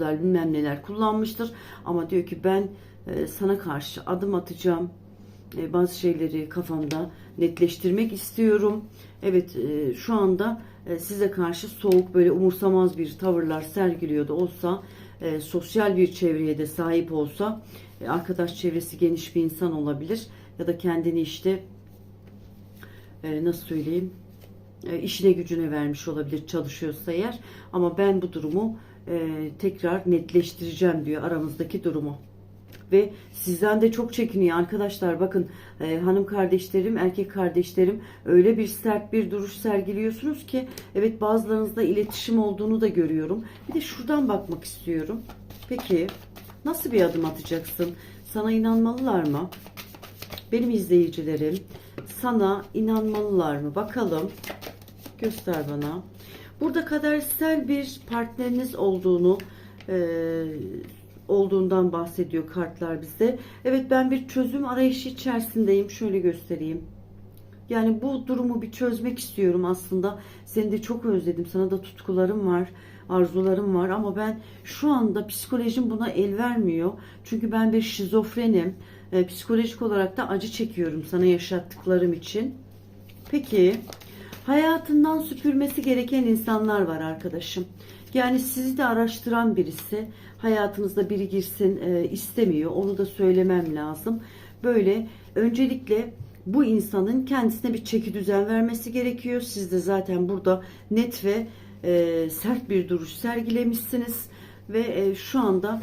bilmem neler kullanmıştır. Ama diyor ki ben e, sana karşı adım atacağım. E, bazı şeyleri kafamda netleştirmek istiyorum. Evet e, şu anda e, size karşı soğuk böyle umursamaz bir tavırlar sergiliyor da olsa e, sosyal bir çevreye de sahip olsa e, arkadaş çevresi geniş bir insan olabilir ya da kendini işte e, nasıl söyleyeyim işine gücüne vermiş olabilir çalışıyorsa eğer. Ama ben bu durumu e, tekrar netleştireceğim diyor aramızdaki durumu. Ve sizden de çok çekiniyor arkadaşlar. Bakın e, hanım kardeşlerim erkek kardeşlerim öyle bir sert bir duruş sergiliyorsunuz ki evet bazılarınızda iletişim olduğunu da görüyorum. Bir de şuradan bakmak istiyorum. Peki nasıl bir adım atacaksın? Sana inanmalılar mı? Benim izleyicilerim sana inanmalılar mı? Bakalım göster bana burada kadersel bir partneriniz olduğunu e, olduğundan bahsediyor kartlar bize. Evet ben bir çözüm arayışı içerisindeyim. Şöyle göstereyim. Yani bu durumu bir çözmek istiyorum aslında. Seni de çok özledim. Sana da tutkularım var, arzularım var ama ben şu anda psikolojim buna el vermiyor. Çünkü ben bir şizofrenim. E, psikolojik olarak da acı çekiyorum sana yaşattıklarım için. Peki hayatından süpürmesi gereken insanlar var arkadaşım. Yani sizi de araştıran birisi hayatınızda biri girsin e, istemiyor. Onu da söylemem lazım. Böyle öncelikle bu insanın kendisine bir çeki düzen vermesi gerekiyor. Siz de zaten burada net ve e, sert bir duruş sergilemişsiniz ve e, şu anda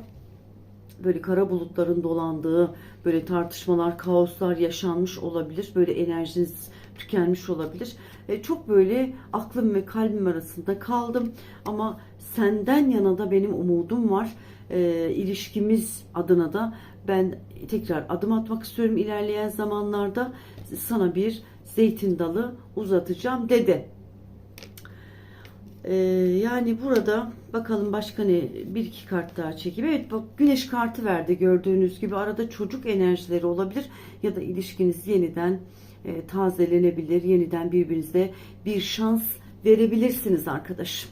böyle kara bulutların dolandığı böyle tartışmalar, kaoslar yaşanmış olabilir. Böyle enerjiniz tükenmiş olabilir. E, çok böyle aklım ve kalbim arasında kaldım ama senden yana da benim umudum var. E, ilişkimiz adına da ben tekrar adım atmak istiyorum ilerleyen zamanlarda sana bir zeytin dalı uzatacağım dedi. Ee, yani burada bakalım başka ne bir iki kart daha çekeyim. Evet bak güneş kartı verdi gördüğünüz gibi arada çocuk enerjileri olabilir ya da ilişkiniz yeniden e, tazelenebilir. Yeniden birbirinize bir şans verebilirsiniz arkadaşım.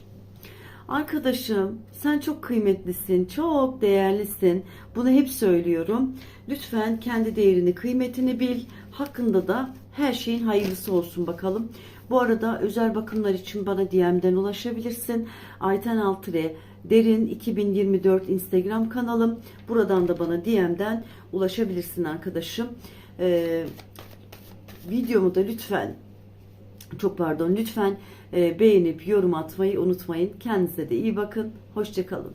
Arkadaşım sen çok kıymetlisin, çok değerlisin. Bunu hep söylüyorum. Lütfen kendi değerini, kıymetini bil. Hakkında da her şeyin hayırlısı olsun bakalım. Bu arada özel bakımlar için bana DM'den ulaşabilirsin. Ayten Altıre Derin 2024 Instagram kanalım. Buradan da bana DM'den ulaşabilirsin arkadaşım. Ee, videomu da lütfen çok pardon lütfen e, beğenip yorum atmayı unutmayın. Kendinize de iyi bakın. Hoşçakalın.